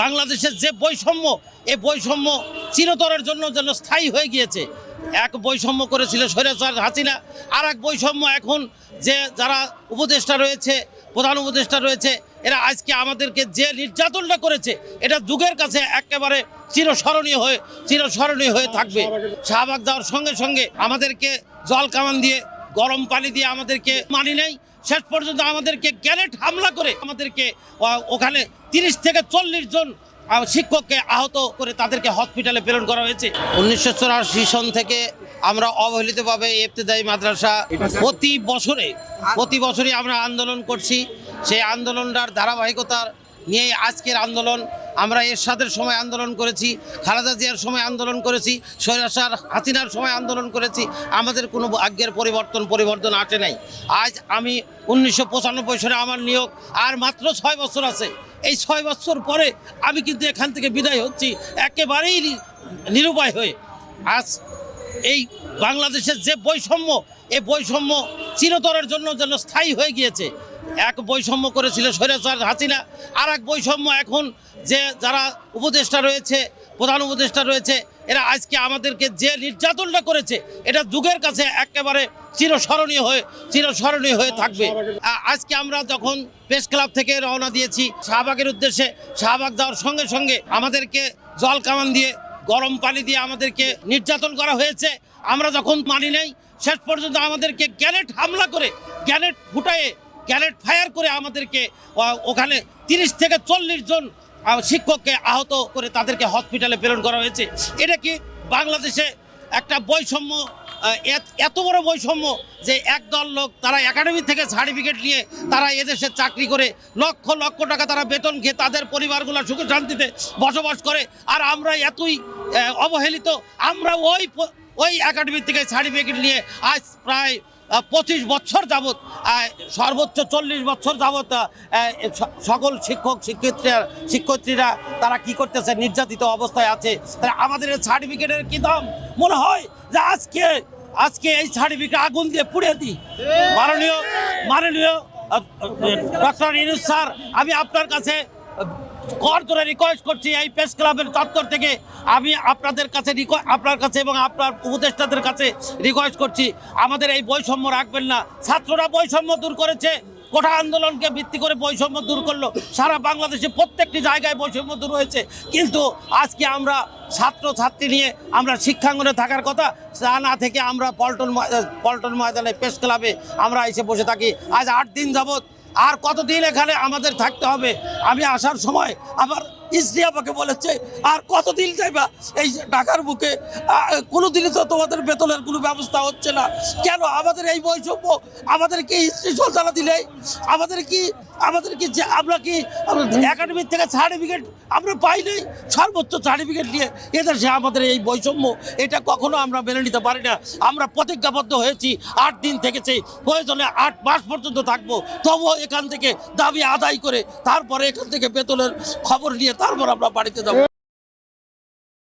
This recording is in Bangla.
বাংলাদেশের যে বৈষম্য, এই বৈষম্য চিরতরের জন্য যেন স্থায়ী হয়ে গিয়েছে। এক বৈষম্য করেছিল স্বৈরাচার হাসিনা আর এক বৈষম্য এখন যে যারা উপদেষ্টা রয়েছে, প্রধান উপদেষ্টা রয়েছে, এরা আজকে আমাদেরকে যে নির্যাতনটা করেছে, এটা যুগের কাছে একেবারে চিরস্মরণীয় হয়ে চিরস্মরণীয় হয়ে থাকবে। শাহবাগ যাওয়ার সঙ্গে সঙ্গে আমাদেরকে জল কামান দিয়ে, গরম পানি দিয়ে আমাদেরকে মানি নেই। শেষ পর্যন্ত আমাদেরকে গ্যানেট হামলা করে আমাদেরকে ওখানে তিরিশ থেকে চল্লিশ জন শিক্ষককে আহত করে তাদেরকে হসপিটালে প্রেরণ করা হয়েছে। উনিশশো চুরাশি সন থেকে আমরা অবহেলিতভাবে ইফতেদায়ী মাদ্রাসা প্রতি বছরে, প্রতি বছরই আমরা আন্দোলন করছি। সেই আন্দোলনটার ধারাবাহিকতার নিয়ে আজকের আন্দোলন আমরা এরশাদের সময় আন্দোলন করেছি, খালেদা জিয়ার সময় আন্দোলন করেছি সৈরাসার হাসিনার সময় আন্দোলন করেছি, আমাদের কোনো আজ্ঞের পরিবর্তন পরিবর্তন আটে নাই। আজ আমি উনিশশো পঁচানব্বই সালে আমার নিয়োগ, আর মাত্র ছয় বছর আছে। এই ছয় বছর পরে আমি কিন্তু এখান থেকে বিদায় হচ্ছি, একেবারেই নিরুপায় হয়ে। আজ এই বাংলাদেশের যে বৈষম্য এই বৈষম্য চিরতরের জন্য যেন স্থায়ী হয়ে গিয়েছে এক বৈষম্য করেছিল স্বৈরাচার হাসিনা আর এক বৈষম্য এখন যে যারা উপদেষ্টা রয়েছে, প্রধান উপদেষ্টা রয়েছে, এরা আজকে আমাদেরকে যে নির্যাতনটা করেছে, এটা যুগের কাছে একেবারে চিরস্মরণীয় হয়ে চিরস্মরণীয় হয়ে থাকবে। আজকে আমরা যখন প্রেস ক্লাব থেকে রওনা দিয়েছি, শাহবাগের উদ্দেশ্যে, শাহবাগ যাওয়ার সঙ্গে সঙ্গে আমাদেরকে জল কামান দিয়ে, গরম পানি দিয়ে আমাদেরকে নির্যাতন করা হয়েছে। আমরা যখন মানি নেই, শেষ পর্যন্ত আমাদেরকে গ্যানেট হামলা করে, গ্যানেট ফুটায়ে গ্যানেট ফায়ার করে আমাদেরকে ওখানে তিরিশ থেকে চল্লিশ জন শিক্ষককে আহত করে তাদেরকে হসপিটালে প্রেরণ করা হয়েছে। এটা কি বাংলাদেশে একটা বৈষম্য এত বড় বৈষম্য যে একদল লোক তারা একাডেমি থেকে সার্টিফিকেট নিয়ে তারা এদেশে চাকরি করে, লক্ষ লক্ষ টাকা তারা বেতন খেয়ে তাদের পরিবারগুলো সুখে শান্তিতে বসবাস করে, আর আমরা এতই অবহেলিত, আমরা ওই ওই একাডেমি থেকে সার্টিফিকেট নিয়ে আজ প্রায় পঁচিশ বছর যাবৎ সর্বোচ্চ চল্লিশ বছর যাবৎ সকল শিক্ষক, শিক্ষয়িত্রীরা শিক্ষয়িত্রীরা তারা কি করতেছে? নির্যাতিত অবস্থায় আছে। তাহলে আমাদের সার্টিফিকেটের কি দাম? মনে হয় যে আজকে আজকে এই সার্টিফিকেট আগুন দিয়ে পুড়ে দিই। মাননীয় মাননীয় ডক্টর ইনুস স্যার, আমি আপনার কাছে কর ধরে রিকোয়েস্ট করছি এই প্রেস ক্লাবের চত্বর থেকে। আমি আপনাদের কাছে আপনার কাছে এবং আপনার উপদেষ্টাদের কাছে রিকোয়েস্ট করছি। আমাদের এই বৈষম্য রাখবেন না। ছাত্ররা বৈষম্য দূর করেছে। কোঠা আন্দোলনকে ভিত্তি করে বৈষম্য দূর করল। সারা বাংলাদেশে প্রত্যেকটি জায়গায় বৈষম্য দূর হয়েছে। কিন্তু আজকে আমরা ছাত্র ছাত্রী নিয়ে আমরা শিক্ষাঙ্গনে থাকার কথা, তা না থেকে আমরা পল্টন পল্টন ময়দানে প্রেস ক্লাবে আমরা এসে বসে থাকি। আজ আট দিন যাবৎ আর কতদিন এখানে আমাদের থাকতে হবে? আমি আসার সময় আমার স্ত্রী আমাকে বলেছে, আর কতদিন যাইবা? এই ঢাকার বুকে কোনো দিনই তো তোমাদের বেতনের কোনো ব্যবস্থা হচ্ছে না। কেন? আমাদের এই বৈষম্য, আমাদের কি স্ত্রী সন্তানা দিলে আমাদের কি আমাদের কি যে আমরা কি একাডেমির থেকে সার্টিফিকেট আমরা পাই নাই? সর্বোচ্চ সার্টিফিকেট নিয়ে এদেশে আমাদের এই বৈষম্য, এটা কখনো আমরা মেনে নিতে পারি না। আমরা প্রতিজ্ঞাবদ্ধ হয়েছি, আট দিন থেকেছি। প্রয়োজনে আট মাস পর্যন্ত থাকব। তবুও এখান থেকে দাবি আদায় করে তারপরে এখান থেকে বেতনের খবর নিয়ে তারপর আমরা বাড়িতে যাব।